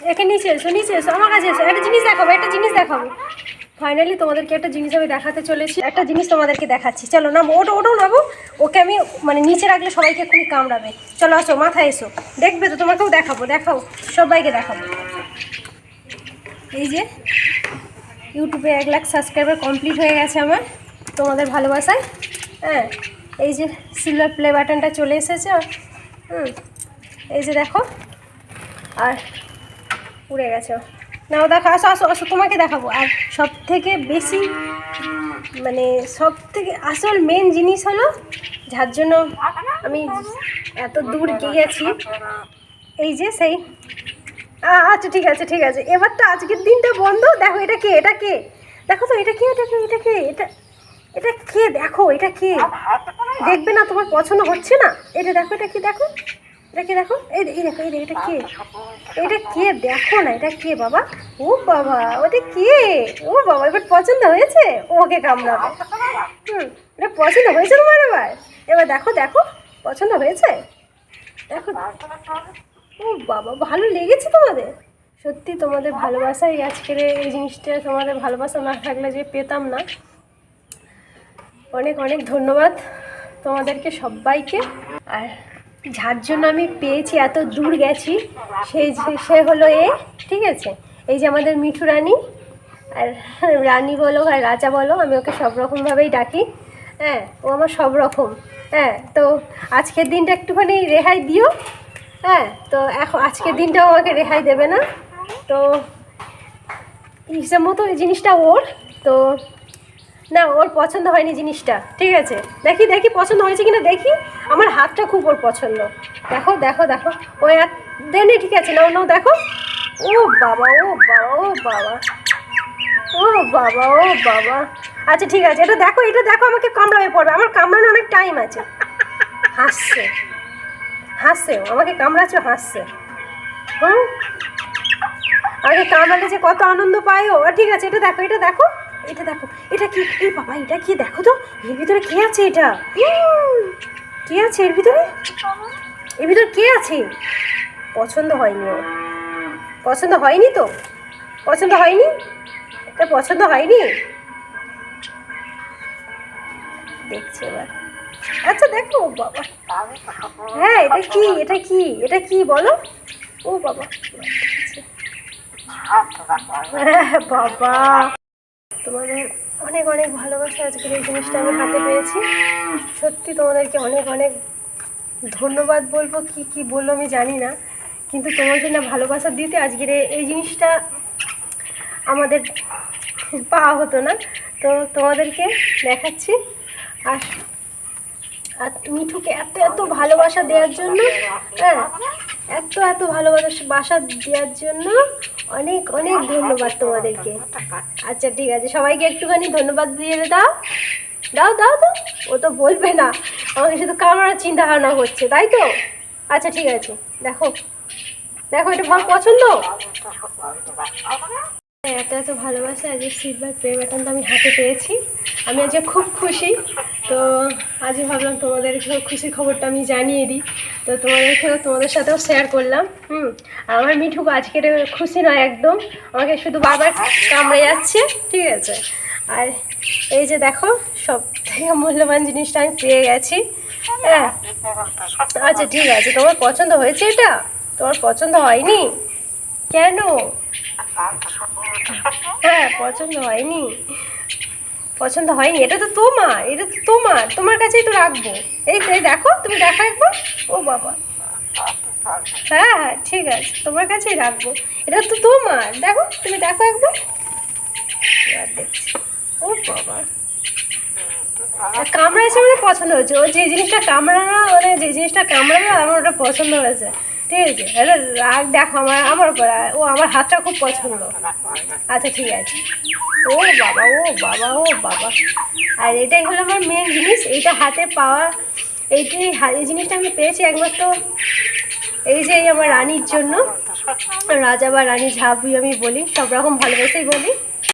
একে নিচে এসো নিচে এসো, আমার কাছে এসো। একটা জিনিস দেখাবো, একটা জিনিস দেখাবো। ফাইনালি তোমাদেরকে একটা জিনিস আমি দেখাতে চলেছি। একটা জিনিস তোমাদেরকে দেখাচ্ছি। চলো, নামো ওটো ওটো নামো। ওকে আমি মানে নিচে রাখলে সবাইকে এক্ষুনি কামড়াবে। চলো, আসো, মাথায় এসো। দেখবে তো, তোমাকেও দেখাবো, দেখাও, সবাইকে দেখাবো। এই যে, ইউটিউবে এক লাখ সাবস্ক্রাইবার কমপ্লিট হয়ে গেছে আমার, তোমাদের ভালোবাসায়। হ্যাঁ এই যে সিলভার প্লে বাটনটা চলে এসেছে। হুম, এই যে দেখো। আর উড়ে গেছে। নাও দেখো, আসো আসো আসো, তোমাকে দেখাবো। আর সব থেকে বেশি মানে সব থেকে আসল মেন জিনিস হলো, যার জন্য আমি এত দূর গিয়েছি, এই যে সেই। আচ্ছা ঠিক আছে ঠিক আছে। এবার তো আজকের দিনটা বন্ধ। দেখো, এটা কে এটা কে? দেখো তো, এটা কে এটা কে এটা কে? এটা এটা কে? দেখো, এটা কে? দেখবে না, তোমার পছন্দ হচ্ছে না? এটা দেখো, এটা কি দেখো? কে দেখো। এই এই দেখো এই দেখো, এটা কে? এটা কে? দেখো না এটা কে বাবা? ও বাবা ওটা কে? ও বাবা এবার পছন্দ হয়েছে? ওকে কামড়াবে। হুম এটা পছন্দ হয়েছে তোমার এবার? এবার দেখো দেখো পছন্দ হয়েছে? দেখো। ও বাবা ভালো লেগেছে তোমাদের। সত্যি তোমাদের ভালোবাসাই আজকের এই জিনিসটা তোমাদের ভালোবাসা না থাকলে যে পেতাম না। অনেক অনেক ধন্যবাদ তোমাদেরকে সবাইকে। আর যার জন্য আমি পেয়েছি, এত দূর গেছি, সেই সে হলো এ, ঠিক আছে? এই যে আমাদের মিঠু রানী, আর রানী বলো আর রাজা বলো, আমি ওকে সব রকমভাবেই ডাকি হ্যাঁ ও আমার সব রকম হ্যাঁ তো আজকের দিনটা একটুখানি রেহাই দিও হ্যাঁ তো এখন আজকের দিনটাও আমাকে রেহাই দেবে না, তো হিসাব মতো এই জিনিসটা ওর, তো না, ওর পছন্দ হয়নি জিনিসটা, ঠিক আছে? দেখি দেখি পছন্দ হয়েছে কিনা, দেখি। আমার হাতটা খুব ওর পছন্দ। দেখো দেখো দেখো। ওই হাত দেনে ঠিক আছে, নাও নাও, দেখো। ও বাবা ও বাবা ও বাবা। ও বাবা ও বাবা। আচ্ছা ঠিক আছে, এটা দেখো এটা দেখো, আমাকে কামড়াবে পড়বে। আমার কামড়ানো অনেক টাইম আছে। হাসছে। হাসছে আমাকে কামড়াচ্ছে হাসছে। হুম? আমাকে কামড়ালে যে কত আনন্দ পায় ও। ঠিক আছে, এটা দেখো এটা দেখো। এটা দেখো এটা কি? এই বাবা এটা কি? দেখো তো এর ভিতরে কে আছে এটা? কে আছে এর ভিতরে? এর ভিতরে কে আছে? পছন্দ হয়নি ওর। পছন্দ হয়নি তো? পছন্দ হয়নি? এটা পছন্দ হয়নি? দেখছি এবার। আচ্ছা দেখো বাবা। হ্যাঁ এটা কি? এটা কি? এটা কি বলো? ও বাবা। হ্যাঁ, বাবা। তোমাদের অনেক অনেক ভালোবাসা আজকের এই জিনিসটা আমি হাতে পেয়েছি। সত্যি তোমাদেরকে অনেক অনেক ধন্যবাদ বলব, কি কি বলব আমি জানি না। কিন্তু তোমার জন্য ভালোবাসা দিতে আজকের এই জিনিসটা আমাদের পাওয়া হতো না। তো তোমাদেরকে দেখাচ্ছি। আর আর মিঠুকে এত এত ভালোবাসা দেওয়ার জন্য হ্যাঁ এত এত ভালোবাসা বাসা দেওয়ার জন্য অনেক অনেক ধন্যবাদ তোমাদেরকে। আচ্ছা ঠিক আছে সবাইকে একটুখানি ধন্যবাদ দিয়ে দাও। দাও দাও দাও। ও তো বলবে না। আমাকে শুধু কামড়ার চিন্তা ভাবনা করছে তাই তো? আচ্ছা ঠিক আছে দেখো। দেখো এটা ভালো পছন্দ? হ্যাঁ, এত এত ভালোবাসা আজকে সিলভার প্লে বাটনটা আমি হাতে পেয়েছি। আমি আজকে খুব খুশি। তো আজকে ভাবলাম তোমাদেরকেও খুশির খবরটা আমি জানিয়ে দিই। তো তোমাদেরকেও তোমাদের সাথেও শেয়ার করলাম, হুম। আর আমার মিঠু আজকের খুশি নয় একদম। আমাকে শুধু বারবার কামড়ে যাচ্ছে, ঠিক আছে। আর এই যে দেখো, সব থেকে মূল্যবান জিনিসটা আমি পেয়ে গেছি। হ্যাঁ। আচ্ছা ঠিক আছে। তোমার পছন্দ হয়েছে এটা? তোমার পছন্দ হয়নি? কেন? হ্যাঁ পছন্দ হয়নি। পছন্দ হয়নি, এটা তো তোমার, এটা তো তোমার তোমার কাছেই তো রাখব। এই তো দেখো, তুমি দেখো একবার। ও বাবা। হ্যাঁ হ্যাঁ ঠিক আছে, তোমার কাছেই রাখব। এটা তো তোমার, দেখো, তুমি দেখো একবার। ও বাবা। আর কামড়া এসে মানে পছন্দ হয়েছে। ও যে জিনিসটা কামড়ানো মানে যে জিনিসটা কামড়াবে আমার ওটা পছন্দ হয়েছে। ঠিক আছে, এটা রাগ, দেখো আমার আমার ও আমার হাতটা খুব পছন্দ। আচ্ছা ঠিক আছে। ও বাবা ও বাবা ও বাবা। আর এটাই হলো আমার মেন জিনিস, এইটা হাতে পাওয়া, এইটি এই জিনিসটা আমি পেয়েছি একবার তো এই যে আমার রানীর জন্য। রাজা বা রানী ঝাবুই আমি বলি, সব রকম ভালোবাসেই বলি।